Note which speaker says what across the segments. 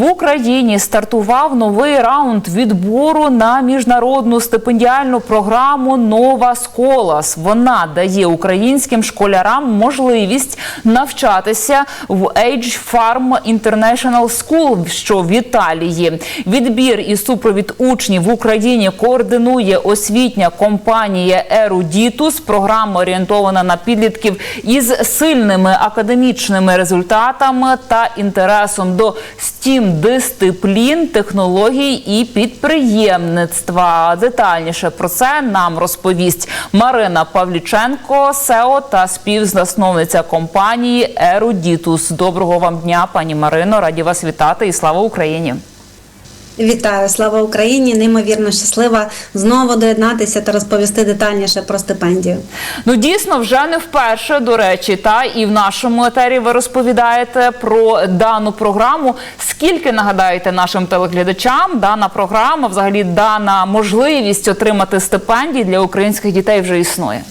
Speaker 1: В Україні стартував новий раунд відбору на міжнародну стипендіальну програму Нова Сколас. Вона дає українським школярам можливість навчатися в Age Farm International School, що в Італії. Відбір і супровід учнів в Україні координує освітня компанія Ерудітус. Програма орієнтована на підлітків із сильними академічними результатами та інтересом до STEAM дисциплін, технологій і підприємництва. Детальніше про це нам розповість Марина Павліченко, СЕО та співзасновниця компанії Ерудітус. Доброго вам дня, пані Марино. Раді вас вітати і слава Україні.
Speaker 2: Вітаю, слава Україні! Неймовірно щаслива знову доєднатися та розповісти детальніше про стипендію.
Speaker 1: Ну дійсно вже не вперше до речі, та і в нашому етері ви розповідаєте про дану програму. Скільки нагадаєте нашим телеглядачам, дана програма, взагалі дана можливість отримати стипендії для українських дітей вже існує.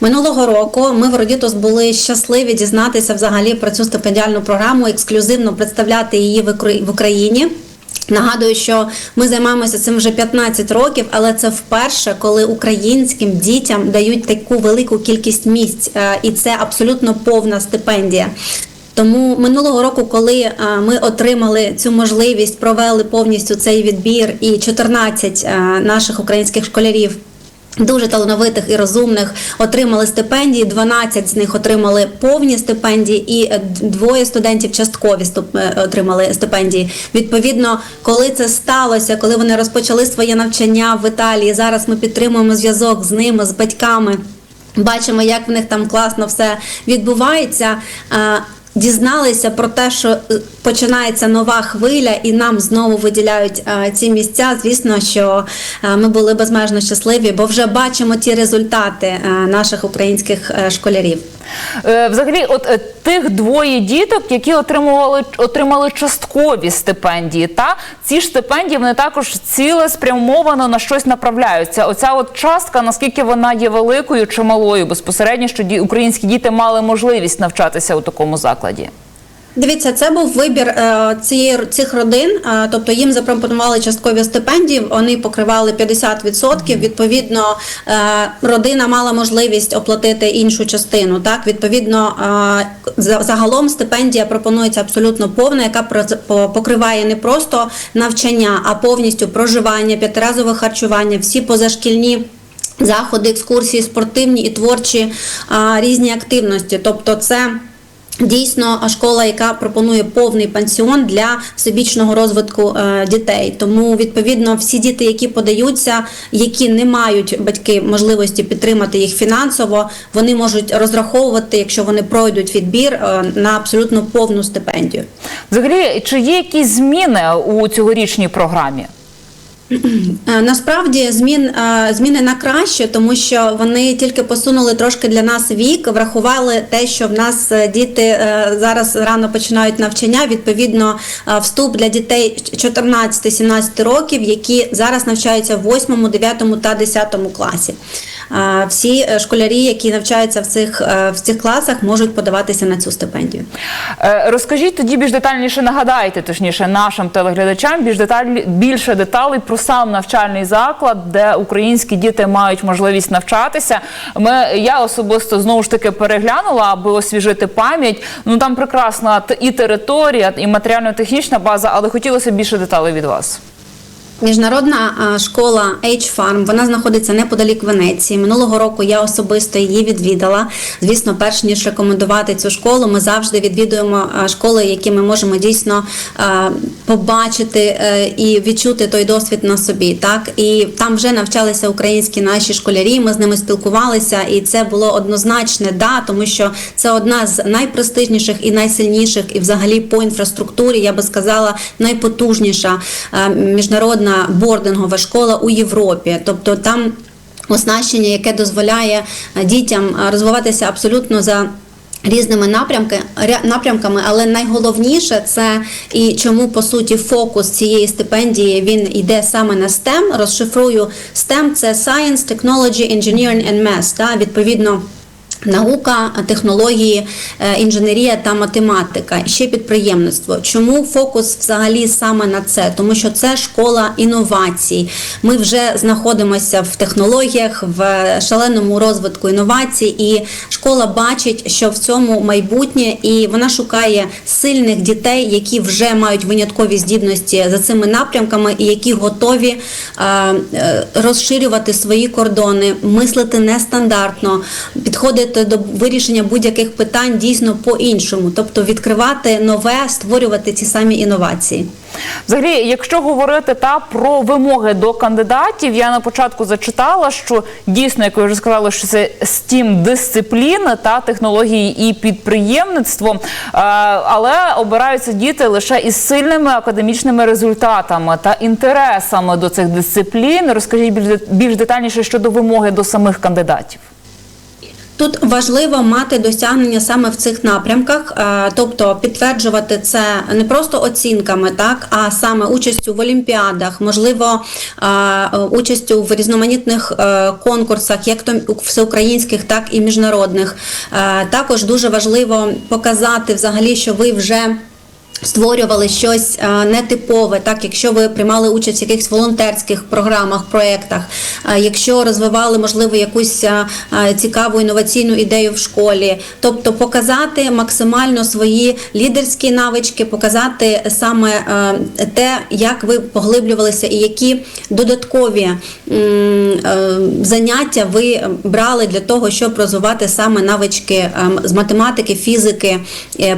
Speaker 2: Минулого року ми в Родітос були щасливі дізнатися взагалі про цю стипендіальну програму, ексклюзивно представляти її в Україні. Нагадую, що ми займаємося цим вже 15 років, але це вперше, коли українським дітям дають таку велику кількість місць, е, і це абсолютно повна стипендія. Тому минулого року, коли е, ми отримали цю можливість, провели повністю цей відбір, і 14 е, наших українських школярів. Дуже талановитих і розумних отримали стипендії. 12 з них отримали повні стипендії, і е, двоє студентів часткові е, отримали стипендії. Відповідно, коли це сталося, коли вони розпочали своє навчання в Італії. Зараз ми підтримуємо зв'язок з ними, з батьками. Бачимо, як в них там класно все відбувається. Е, Дізналися про те, що е, починається нова хвиля, і нам знову виділяють а, ці місця. Звісно, що а, ми були безмежно щасливі, бо вже бачимо ті результати а, наших українських а, школярів.
Speaker 1: Е, Взагалі, от е, тих двоє діток, які отримували отримали часткові стипендії, та ці ж стипендії вони також ціле спрямовано на щось направляються. Оця от частка, наскільки вона є великою чи малою, безпосередньо, що ді- українські діти мали можливість навчатися у такому закладі.
Speaker 2: Дивіться, це був вибір е, цієї цих родин. е, тобто їм запропонували часткові стипендії. Вони покривали 50%. Відповідно, е, родина мала можливість оплатити іншу частину. Так, відповідно, за- загалом стипендія пропонується абсолютно повна, яка покриває не просто навчання, а повністю проживання, п'ятиразове харчування, всі позашкільні. Заходи, екскурсії, спортивні і творчі а, різні активності. Тобто, це Дійсно, школа, яка пропонує повний пансіон для всебічного розвитку е, дітей. Тому відповідно всі діти, які подаються, які не мають батьки можливості підтримати їх фінансово, вони можуть розраховувати, якщо вони пройдуть відбір е, на абсолютно повну стипендію.
Speaker 1: Взагалі, чи є якісь зміни у цьогорічній програмі?
Speaker 2: Е, Насправді змін е, зміни на краще, тому що вони тільки посунули трошки для нас вік, врахували те, що в нас е, діти зараз рано починають навчання. Відповідно, вступ для дітей 14-17 років, які зараз навчаються в 8, 9 та 10 класі. Всі е, школярі, які навчаються в цих е, в цих класах, можуть подаватися на цю стипендію.
Speaker 1: Е, Розкажіть тоді більш детальніше, нагадайте точніше нашим телеглядачам більш деталі більше деталей про сам навчальний заклад, де українські діти мають можливість навчатися. Ми я особисто знову ж таки переглянула, аби освіжити пам'ять. Ну там прекрасна і територія, і матеріально-технічна база, але хотілося більше деталей від вас.
Speaker 2: Міжнародна школа H-Farm, вона знаходиться неподалік Венеції. Минулого року я особисто її відвідала. Звісно, перш ніж рекомендувати цю школу, ми завжди відвідуємо школи, які ми можемо дійсно побачити е, і відчути той досвід на собі. Так і там вже навчалися українські наші школярі. Ми з ними спілкувалися, і це було однозначне да, тому що це одна з найпрестижніших і найсильніших, і взагалі по інфраструктурі, я би сказала, найпотужніша е, міжнародна бордингова школа у Європі. Тобто там оснащення, яке дозволяє е, дітям е, розвиватися абсолютно за. Різними напрямки напрямками, але найголовніше це і чому по суті фокус цієї стипендії він йде саме на STEM. Розшифрую STEM – це Science, Technology, Engineering and Math. Да? Відповідно, Наука, технології, е, інженерія та математика, ще підприємництво. Чому фокус взагалі саме на це? Тому що це школа інновацій. Ми вже знаходимося в технологіях, в шаленому розвитку інновацій, і школа бачить, що в цьому майбутнє, і вона шукає сильних дітей, які вже мають виняткові здібності за цими напрямками, і які готові е, е, розширювати свої кордони, мислити нестандартно, підходити до вирішення будь-яких питань дійсно по-іншому, тобто відкривати нове, створювати ті самі інновації.
Speaker 1: Взагалі, якщо говорити та про вимоги до кандидатів, я на початку зачитала, що дійсно, як ви вже сказали, що це стім дисципліни та технології і підприємництво, Е, але обираються діти лише із сильними академічними результатами та інтересами до цих дисциплін. Розкажіть більш детальніше щодо вимоги до самих кандидатів.
Speaker 2: Тут важливо мати досягнення саме в цих напрямках, е, тобто підтверджувати це не просто оцінками, так а саме участю в олімпіадах, можливо, е, участю в різноманітних е, конкурсах, як то всеукраїнських, так і міжнародних. Також дуже важливо показати взагалі, що ви вже. Створювали щось е, нетипове, так якщо ви приймали участь в якихось волонтерських програмах, проєктах, е, якщо розвивали можливо якусь е, цікаву інноваційну ідею в школі, тобто показати максимально свої лідерські навички, показати саме те, як ви поглиблювалися і які додаткові заняття ви брали для того, щоб розвивати саме навички е, з математики, фізики,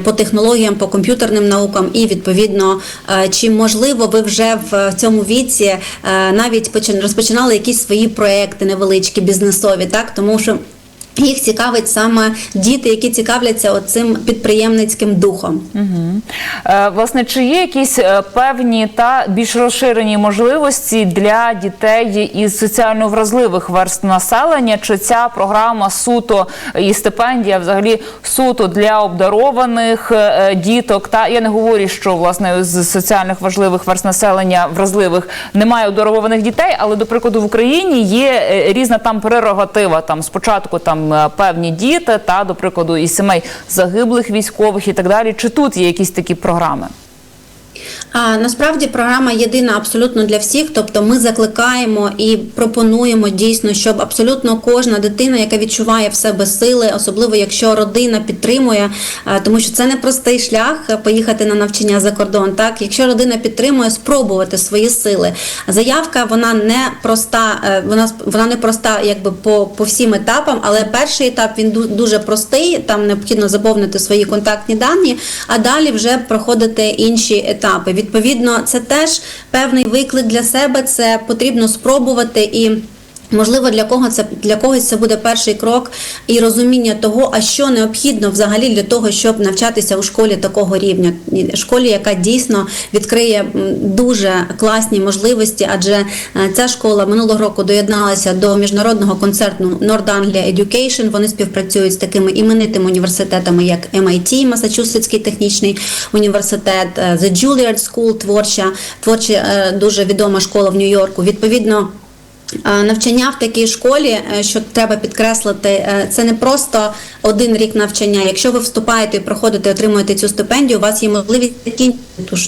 Speaker 2: по технологіям, по комп'ютерним наукам, і відповідно, е, чи можливо ви вже в цьому віці е, навіть почин- розпочинали якісь свої проекти невеличкі бізнесові, так тому що. Їх цікавить саме діти, які цікавляться оцим підприємницьким духом.
Speaker 1: Е, Власне, чи є якісь е, певні та більш розширені можливості для дітей із соціально вразливих верст населення? Чи ця програма суто і стипендія взагалі суто для обдарованих е, діток? Та я не говорю, що власне з соціальних важливих верст населення вразливих немає обдарованих дітей, але до прикладу в Україні є е, різна там прерогатива. Там спочатку там е, певні діти, та до прикладу і сімей загиблих військових і так далі. Чи тут є якісь такі програми?
Speaker 2: Насправді програма єдина абсолютно для всіх. Тобто, ми закликаємо і пропонуємо дійсно, щоб абсолютно кожна дитина, яка відчуває в себе сили, особливо якщо родина підтримує, тому що це не простий шлях поїхати на навчання за кордон. Так, якщо родина підтримує, спробувати свої сили. Заявка вона не проста, е, вона вона не проста, якби по, по всім етапам, але перший етап він дуже простий. Там необхідно заповнити свої контактні дані, а далі вже проходити інші етапи. Відповідно, це теж певний виклик для себе. Це потрібно спробувати і. Можливо, для кого це для когось це буде перший крок і розуміння того, а що необхідно взагалі для того, щоб навчатися у школі такого рівня, школі, яка дійсно відкриє дуже класні можливості, адже е, ця школа минулого року доєдналася до міжнародного концерту North Anglia Education. Вони співпрацюють з такими іменитими університетами, як MIT, Масачусетський технічний університет, е, The Juilliard School, творча, творча е, дуже відома школа в Нью-Йорку. Відповідно. Е, Навчання в такій школі, е, що треба підкреслити, е, це не просто один рік навчання. Якщо ви вступаєте і проходите, отримуєте цю стипендію, у вас є можливість закінчити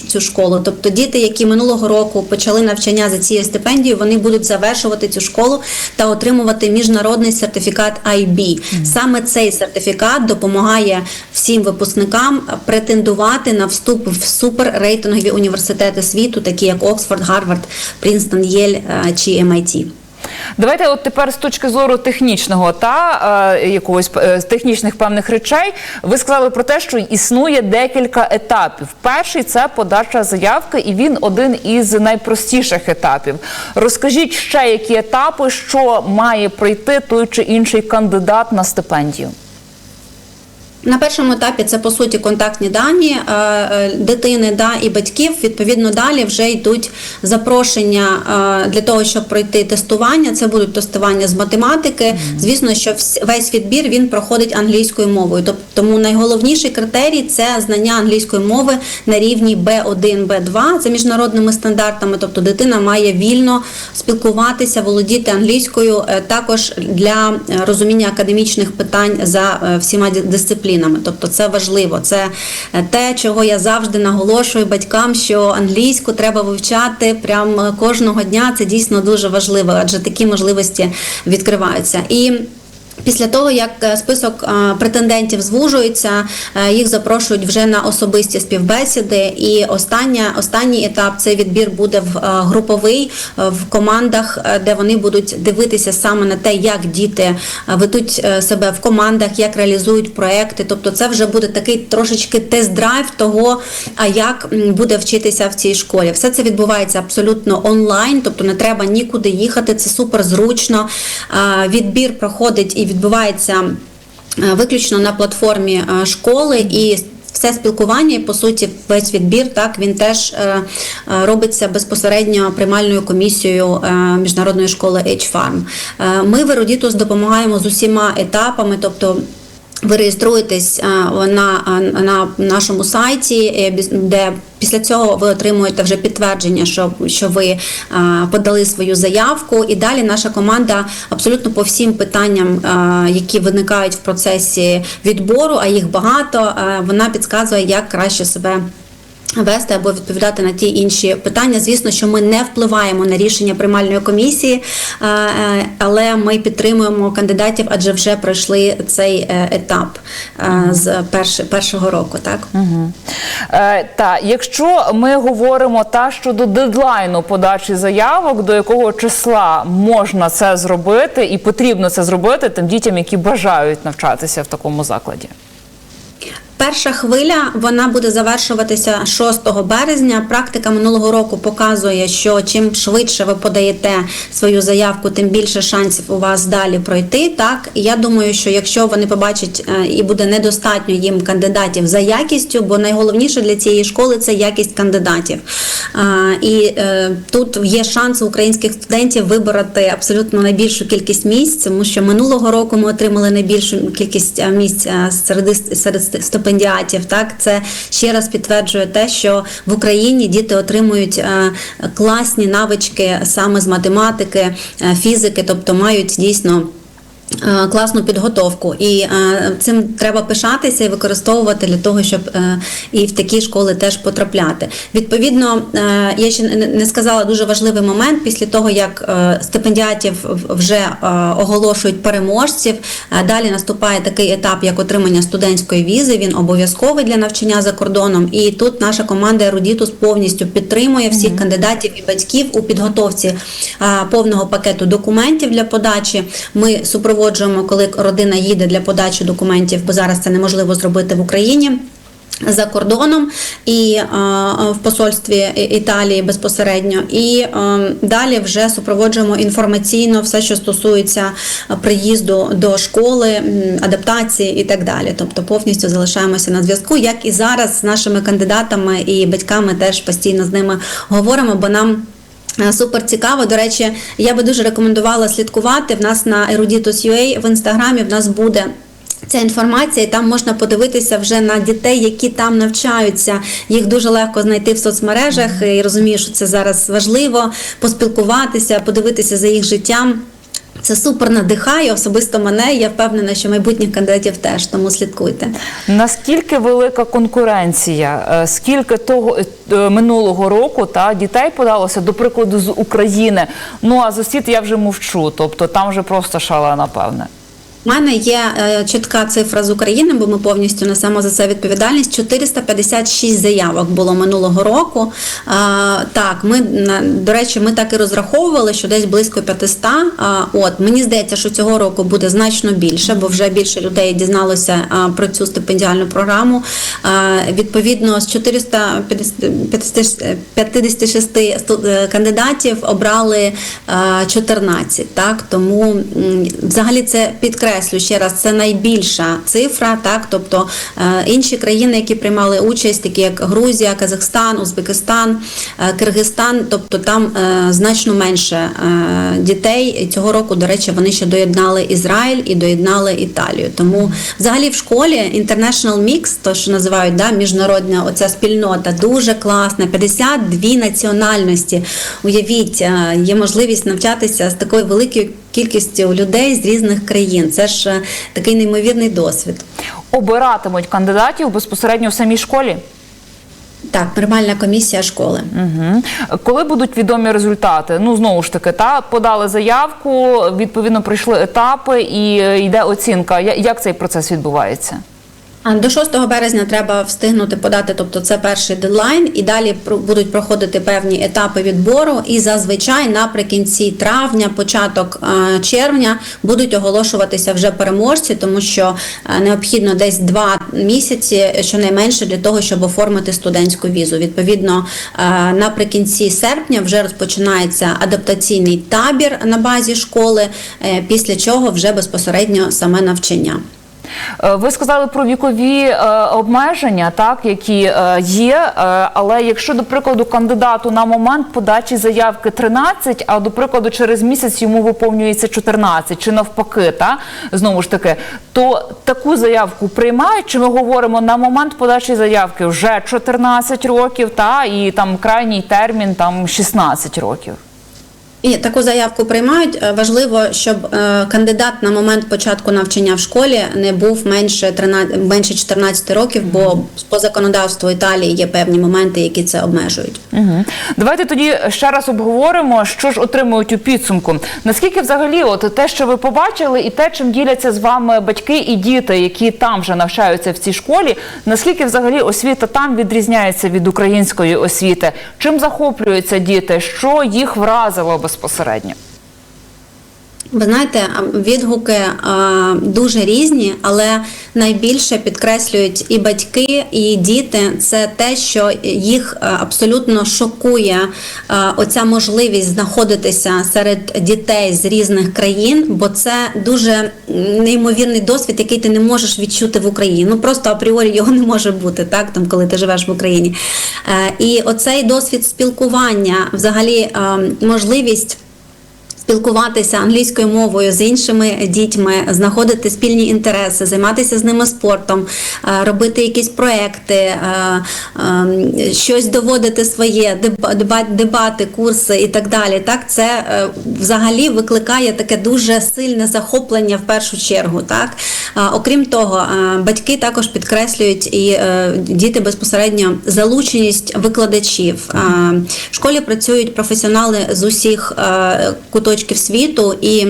Speaker 2: цю школу. Тобто діти, які минулого року почали навчання за цією стипендією, вони будуть завершувати цю школу та отримувати міжнародний сертифікат IB. Саме цей сертифікат допомагає всім випускникам претендувати на вступ в суперрейтингові університети світу, такі як Оксфорд, Гарвард, Принстон, Єль чи MIT.
Speaker 1: Давайте, от тепер з точки зору технічного та е, якогось е, технічних певних речей, ви сказали про те, що існує декілька етапів. Перший це подача заявки, і він один із найпростіших етапів. Розкажіть ще які етапи, що має пройти той чи інший кандидат на стипендію.
Speaker 2: На першому етапі це по суті контактні дані е, е, дитини да, і батьків. Відповідно, далі вже йдуть запрошення е, для того, щоб пройти тестування. Це будуть тестування з математики. Звісно, що весь відбір він проходить англійською мовою. Тоб- Тому найголовніший критерій це знання англійської мови на рівні B1, B2 за міжнародними стандартами. Тобто дитина має вільно спілкуватися, володіти англійською, також для розуміння академічних питань за всіма ді- дисциплінами. Тобто це важливо. Це е, те, чого я завжди наголошую батькам, що англійську треба вивчати прям е, кожного дня. Це дійсно дуже важливо, адже такі можливості відкриваються. І Після того, як е, список е, претендентів звужується, е, їх запрошують вже на особисті співбесіди. І остання, останній етап цей відбір буде в груповий в командах, де вони будуть дивитися саме на те, як діти ведуть себе в командах, як реалізують проекти. Тобто, це вже буде такий трошечки тест-драйв того, а як буде вчитися в цій школі. Все це відбувається абсолютно онлайн, тобто не треба нікуди їхати. Це супер зручно. Відбір проходить і відбувається е, виключно на платформі е, школи і. Все спілкування і по суті весь відбір так він теж е, робиться безпосередньо приймальною комісією міжнародної школи H-Farm. Ми з допомагаємо з усіма етапами, тобто ви реєструєтесь е, на, на нашому сайті, е, де після цього ви отримуєте вже підтвердження, що, що ви е, подали свою заявку. І далі наша команда абсолютно по всім питанням, е, які виникають в процесі відбору, а їх багато, е, вона підказує, як краще себе. Вести або відповідати на ті інші питання. Звісно, що ми не впливаємо на рішення приймальної комісії, е, е, але ми підтримуємо кандидатів, адже вже пройшли цей е, етап з першого року. Так
Speaker 1: Е, та якщо ми говоримо та щодо дедлайну подачі заявок, до якого числа можна це зробити, і потрібно це зробити тим дітям, які бажають навчатися в такому закладі.
Speaker 2: Перша хвиля вона буде завершуватися 6 березня. Практика минулого року показує, що чим швидше ви подаєте свою заявку, тим більше шансів у вас далі пройти. Так я думаю, що якщо вони побачать е, і буде недостатньо їм кандидатів за якістю, бо найголовніше для цієї школи це якість кандидатів. І е, тут є шанс українських студентів вибороти абсолютно найбільшу кількість місць, тому що минулого року ми отримали найбільшу кількість е, місць серед, серед стипендіатів. Так, це ще раз підтверджує те, що в Україні діти отримують е, класні навички саме з математики, е, фізики, тобто мають дійсно. Е, Класну підготовку, і е, цим треба пишатися і використовувати для того, щоб е, і в такі школи теж потрапляти. Відповідно, я ще не- сказала дуже важливий момент після того, як стипендіатів вже оголошують переможців. Далі наступає такий етап, як отримання студентської візи. Він обов'язковий для навчання за кордоном. І тут наша команда Ерудітус повністю підтримує всіх кандидатів і батьків у підготовці повного пакету документів для подачі. Ми супроводжуємо, коли родина їде для подачі документів, бо зараз це неможливо зробити в Україні. За кордоном і е, в посольстві Італії безпосередньо, і е, далі вже супроводжуємо інформаційно все, що стосується приїзду до школи, адаптації і так далі. Тобто повністю залишаємося на зв'язку, як і зараз з нашими кандидатами і батьками теж постійно з ними говоримо, бо нам. Е, Супер цікаво. До речі, я би дуже рекомендувала слідкувати. В нас на Eruditus.ua в інстаграмі в нас буде. Ця інформація, і там можна подивитися вже на дітей, які там навчаються. Їх дуже легко знайти в соцмережах. І розумію, що це зараз важливо поспілкуватися, подивитися за їх життям. Це супер надихає особисто мене. Я впевнена, що майбутніх кандидатів теж тому слідкуйте.
Speaker 1: Наскільки велика конкуренція? Е, Скільки того е, минулого року та дітей подалося до прикладу з України? Ну а за світ я вже мовчу. Тобто там вже просто шалена, певне.
Speaker 2: У мене є е, чітка цифра з України, бо ми повністю несемо за це відповідальність. 456 заявок було минулого року. А, так, ми до речі, ми так і розраховували, що десь близько 500. А, от мені здається, що цього року буде значно більше, бо вже більше людей дізналося про цю стипендіальну програму. Відповідно, з 456 сту- е, кандидатів обрали а, 14. Так, тому взагалі це підкреслює підкреслю ще раз, це найбільша цифра. Так, тобто е, інші країни, які приймали участь, такі як Грузія, Казахстан, Узбекистан, е, Киргизстан, тобто там е, значно менше дітей. Цього року, до речі, вони ще доєднали Ізраїль і доєднали Італію. Тому взагалі в школі International Mix, то що називають да, міжнародна оця спільнота, дуже класна. 52 національності. Уявіть, є можливість навчатися з такою великою кількістю людей з різних країн. Це ж е, такий неймовірний досвід.
Speaker 1: Обиратимуть кандидатів безпосередньо в самій школі.
Speaker 2: Так, приймальна комісія школи.
Speaker 1: Угу. Коли будуть відомі результати? Ну знову ж таки, та подали заявку, відповідно пройшли етапи і е, йде оцінка. Як цей процес відбувається?
Speaker 2: До 6 березня треба встигнути подати, тобто це перший дедлайн, і далі будуть проходити певні етапи відбору. І зазвичай наприкінці травня, початок е, червня будуть оголошуватися вже переможці, тому що е, необхідно десь два місяці, щонайменше для того, щоб оформити студентську візу. Відповідно, е, наприкінці серпня вже розпочинається адаптаційний табір на базі школи, після чого вже безпосередньо саме навчання.
Speaker 1: Е, Ви сказали про вікові е, обмеження, так які е, є. але якщо до прикладу кандидату на момент подачі заявки 13, а до прикладу через місяць йому виповнюється 14, чи навпаки, та знову ж таки, то таку заявку приймають. Чи ми говоримо на момент подачі заявки вже 14 років, та і там крайній термін там 16 років.
Speaker 2: І таку заявку приймають. Е, Важливо, щоб е, кандидат на момент початку навчання в школі не був менше 13, менше 14 років, бо по законодавству Італії є певні моменти, які це обмежують.
Speaker 1: Угу. Давайте тоді ще раз обговоримо, що ж отримують у підсумку. Наскільки взагалі, от те, що ви побачили, і те, чим діляться з вами батьки і діти, які там вже навчаються в цій школі, наскільки взагалі освіта там відрізняється від української освіти? Чим захоплюються діти? Що їх вразило безпосередньо? безпосередньо.
Speaker 2: Ви знаєте, відгуки дуже різні, але найбільше підкреслюють і батьки, і діти. Це те, що їх абсолютно шокує оця можливість знаходитися серед дітей з різних країн, бо це дуже неймовірний досвід, який ти не можеш відчути в Україні. Ну просто апріорі його не може бути, так там, коли ти живеш в Україні. Е, І оцей досвід спілкування, взагалі, можливість спілкуватися англійською мовою з іншими дітьми, знаходити спільні інтереси, займатися з ними спортом, е, робити якісь проекти, е, е, щось доводити своє, деба- деба- дебати, курси і так далі. Так, це взагалі викликає таке дуже сильне захоплення в першу чергу. Так, окрім того, батьки також підкреслюють і діти безпосередньо залученість викладачів. В школі працюють професіонали з усіх е, куточків світу і.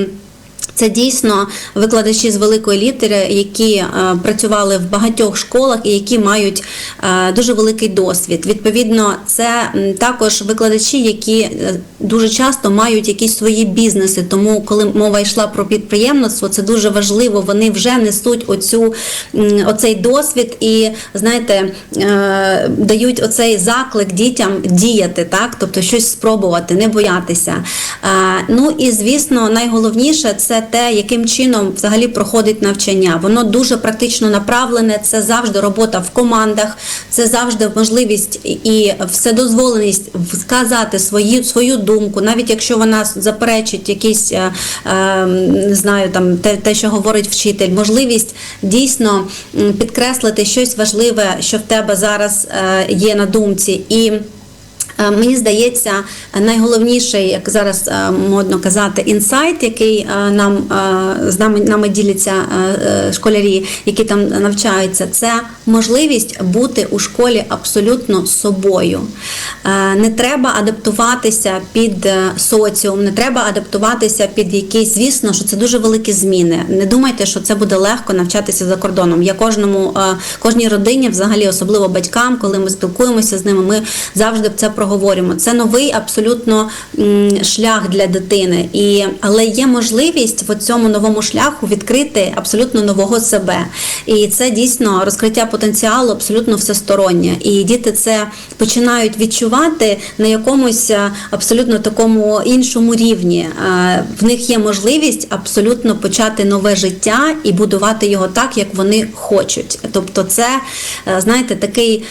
Speaker 2: Це дійсно викладачі з великої літери, які е, працювали в багатьох школах і які мають е, дуже великий досвід. Відповідно, це також викладачі, які е, дуже часто мають якісь свої бізнеси. Тому, коли мова йшла про підприємництво, це дуже важливо. Вони вже несуть оцю оцей досвід і знаєте, дають оцей заклик дітям діяти, так, тобто щось спробувати, не боятися. Ну і звісно, найголовніше це те, яким чином взагалі проходить навчання. Воно дуже практично направлене. Це завжди робота в командах, це завжди можливість і вседозволеність сказати свою, свою думку, навіть якщо вона заперечить якісь е, е, не знаю, там те, те, що говорить вчитель, можливість дійсно підкреслити щось важливе, що в тебе зараз е, є на думці, і Мені здається, найголовніший, як зараз е, модно казати, інсайт, який е, нам е, з нами нами діляться е, е, школярі, які там навчаються, це можливість бути у школі абсолютно собою. Е, Не треба адаптуватися під е, соціум, не треба адаптуватися під якісь, звісно, що це дуже великі зміни. Не думайте, що це буде легко навчатися за кордоном. Я кожному, е, кожній родині, взагалі, особливо батькам, коли ми спілкуємося з ними, ми завжди це проговорюємо проговорюємо, це новий абсолютно шлях для дитини. І, але є можливість в цьому новому шляху відкрити абсолютно нового себе. І це дійсно розкриття потенціалу абсолютно всестороннє. І діти це починають відчувати на якомусь е, абсолютно такому іншому рівні. Е, В них є можливість абсолютно почати нове життя і будувати його так, як вони хочуть. Тобто, це е, знаєте, такий,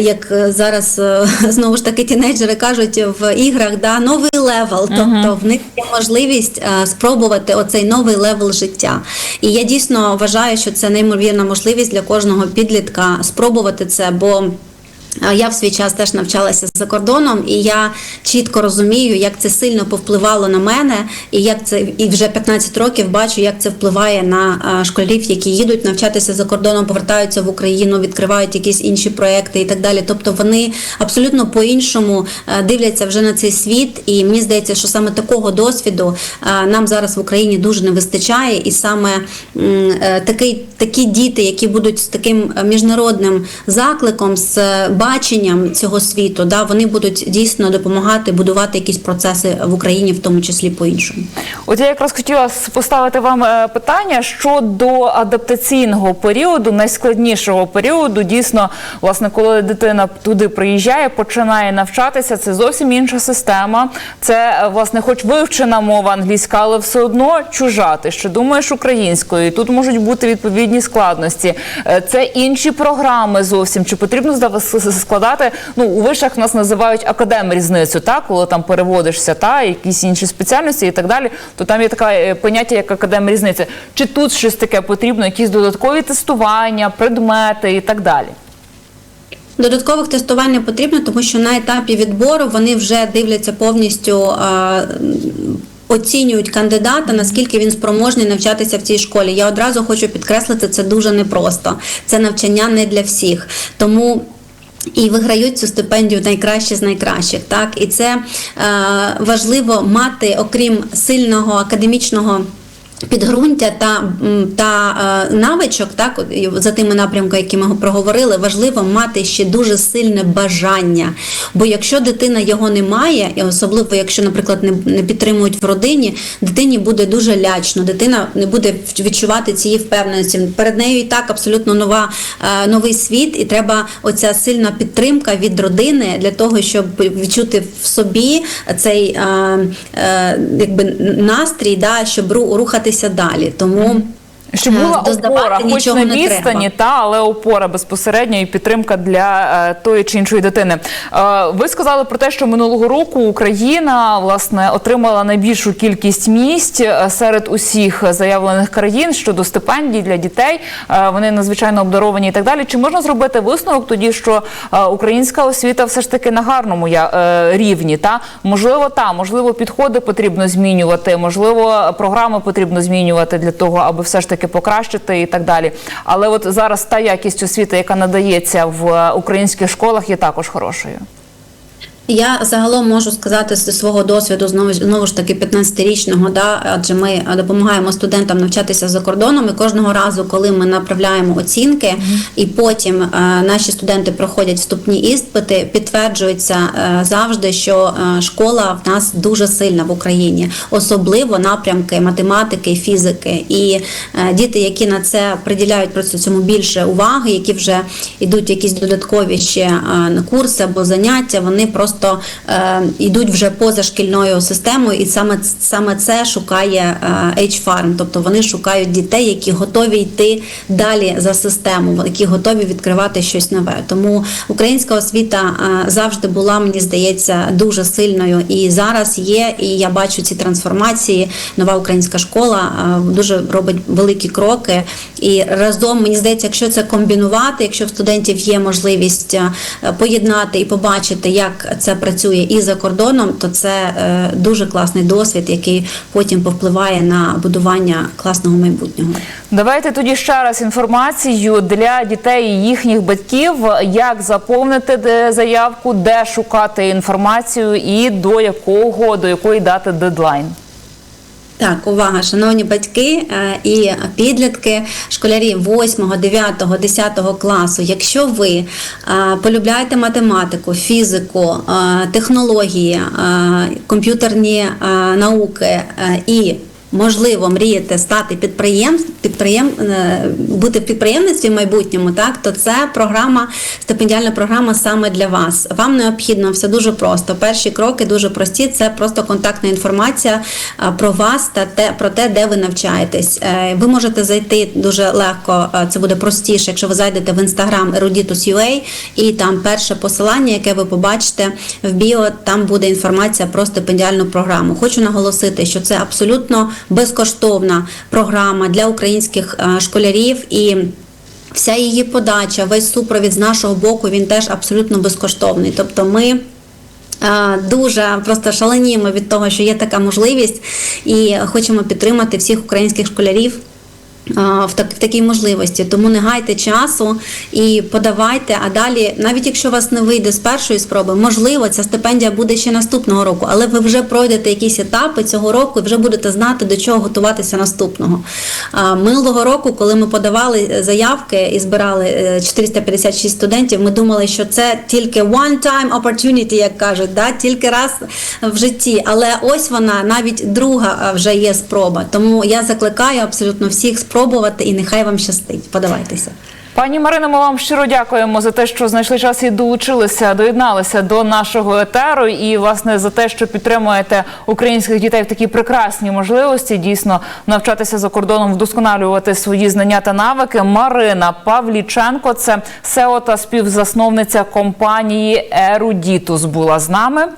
Speaker 2: як зараз знову ж таки тінейджери кажуть в іграх, да, новий левел. Тобто в них є можливість е, спробувати оцей новий левел життя. І я дійсно вважаю, що це неймовірна можливість для кожного підлітка спробувати це, бо. Я в свій час теж навчалася за кордоном, і я чітко розумію, як це сильно повпливало на мене, і як це і вже 15 років бачу, як це впливає на школярів, які їдуть навчатися за кордоном, повертаються в Україну, відкривають якісь інші проекти і так далі. Тобто вони абсолютно по-іншому дивляться вже на цей світ. І мені здається, що саме такого досвіду нам зараз в Україні дуже не вистачає, і саме е, такий такі діти, які будуть з таким е, міжнародним закликом, з е, баченням цього світу, да, вони будуть дійсно допомагати будувати якісь процеси в Україні, в тому числі по-іншому.
Speaker 1: От я якраз хотіла поставити вам е, питання щодо адаптаційного періоду, найскладнішого періоду. Дійсно, власне, коли дитина туди приїжджає, починає навчатися, це зовсім інша система. Це е, власне, хоч вивчена мова англійська, але все одно чужа. Ти ще думаєш українською. І тут можуть бути відповідні складності. Е, Це інші програми зовсім. Чи потрібно здава- с- с- складати? Ну у вишах нас називають академ різницю, так коли там переводишся, та якісь інші спеціальності і так далі. То там є таке поняття, як академ різниця. Чи тут щось таке потрібно? Якісь додаткові тестування, предмети і так далі.
Speaker 2: Додаткових тестувань не потрібно, тому що на етапі відбору вони вже дивляться повністю. е, Оцінюють кандидата, наскільки він спроможний навчатися в цій школі. Я одразу хочу підкреслити, це дуже непросто. Це навчання не для всіх. Тому і виграють цю стипендію найкраще з найкращих. Так і це е, важливо мати, окрім сильного академічного. Підґрунтя та, та е, навичок, так за тими напрямками, які ми проговорили, важливо мати ще дуже сильне бажання. Бо якщо дитина його не має, і особливо якщо, наприклад, не, підтримують в родині, дитині буде дуже лячно, дитина не буде відчувати цієї впевненості. Перед нею і так абсолютно нова, е, новий світ, і треба оця сильна підтримка від родини для того, щоб відчути в собі цей е, якби настрій, да, щоб ру- рухатися далі. Тому
Speaker 1: Щоб
Speaker 2: е,
Speaker 1: була опора, хоч на відстані, та але опора безпосередньо і підтримка для е, тої чи іншої дитини. Е, ви сказали про те, що минулого року Україна власне отримала найбільшу кількість місць е, серед усіх заявлених країн щодо стипендій для дітей. Е, вони надзвичайно обдаровані і так далі. Чи можна зробити висновок тоді, що е, українська освіта все ж таки на гарному я, е, рівні? Та можливо, та можливо, підходи потрібно змінювати, можливо, програми потрібно змінювати для того, аби все ж таки покращити і так далі. Але от зараз та якість освіти, яка надається в е, українських школах, є також хорошою.
Speaker 2: Я загалом можу сказати зі свого досвіду знову ж- знову ж таки 15-річного, да, адже ми е, допомагаємо студентам навчатися за кордоном. І кожного разу, коли ми направляємо оцінки, і потім е, наші студенти проходять вступні іспити, підтверджується е, завжди, що е, школа в нас дуже сильна в Україні, особливо напрямки математики, фізики. І е, діти, які на це приділяють просто цьому більше уваги, які вже йдуть якісь додаткові ще е, курси або заняття, вони просто е, йдуть вже поза шкільною системою, і саме саме це шукає е, H-Farm, тобто вони шукають дітей, які готові йти далі за систему, які готові відкривати щось нове. Тому українська освіта е, завжди була, мені здається, дуже сильною і зараз є. І я бачу ці трансформації. Нова українська школа е, дуже робить великі кроки. І разом мені здається, якщо це комбінувати, якщо в студентів є можливість поєднати і побачити, як це працює і за кордоном, то це е, дуже класний досвід, який потім повпливає на будування класного майбутнього.
Speaker 1: Давайте тоді ще раз інформацію для дітей і їхніх батьків, як заповнити заявку, де шукати інформацію і до якого до якої дати дедлайн.
Speaker 2: Так, увага, шановні батьки е, і підлітки, школярі 8, 9, 10 класу. Якщо ви е, полюбляєте математику, фізику, е, технології, комп'ютерні науки і Можливо, мрієте стати підприєм, підприєм, е, бути підприємництві в майбутньому, так то це програма, стипендіальна програма саме для вас. Вам необхідно все дуже просто. Перші кроки дуже прості. Це просто контактна інформація е, про вас та те про те, де ви навчаєтесь. Е, Ви можете зайти дуже легко. Це буде простіше, якщо ви зайдете в інстаграм Eruditus.ua і там перше посилання, яке ви побачите в біо, там буде інформація про стипендіальну програму. Хочу наголосити, що це абсолютно безкоштовна програма для українських е, школярів і. Вся її подача, весь супровід з нашого боку, він теж абсолютно безкоштовний. Тобто ми е, дуже просто шаленіємо від того, що є така можливість, і хочемо підтримати всіх українських школярів. В, так, в такій можливості, тому не гайте часу і подавайте. А далі, навіть якщо у вас не вийде з першої спроби, можливо, ця стипендія буде ще наступного року, але ви вже пройдете якісь етапи цього року і вже будете знати, до чого готуватися наступного. Минулого року, коли ми подавали заявки і збирали е, 456 студентів, ми думали, що це тільки one time opportunity, як кажуть, да? тільки раз в житті. Але ось вона навіть друга вже є спроба. Тому я закликаю абсолютно всіх спробувати і нехай вам щастить. Подавайтеся.
Speaker 1: Пані Марино, ми вам щиро дякуємо за те, що знайшли час і долучилися, доєдналися до нашого етеру, і власне за те, що підтримуєте українських дітей в такі прекрасні можливості, дійсно навчатися за кордоном, вдосконалювати свої знання та навики. Марина Павліченко, це SEO та співзасновниця компанії Eruditus була з нами.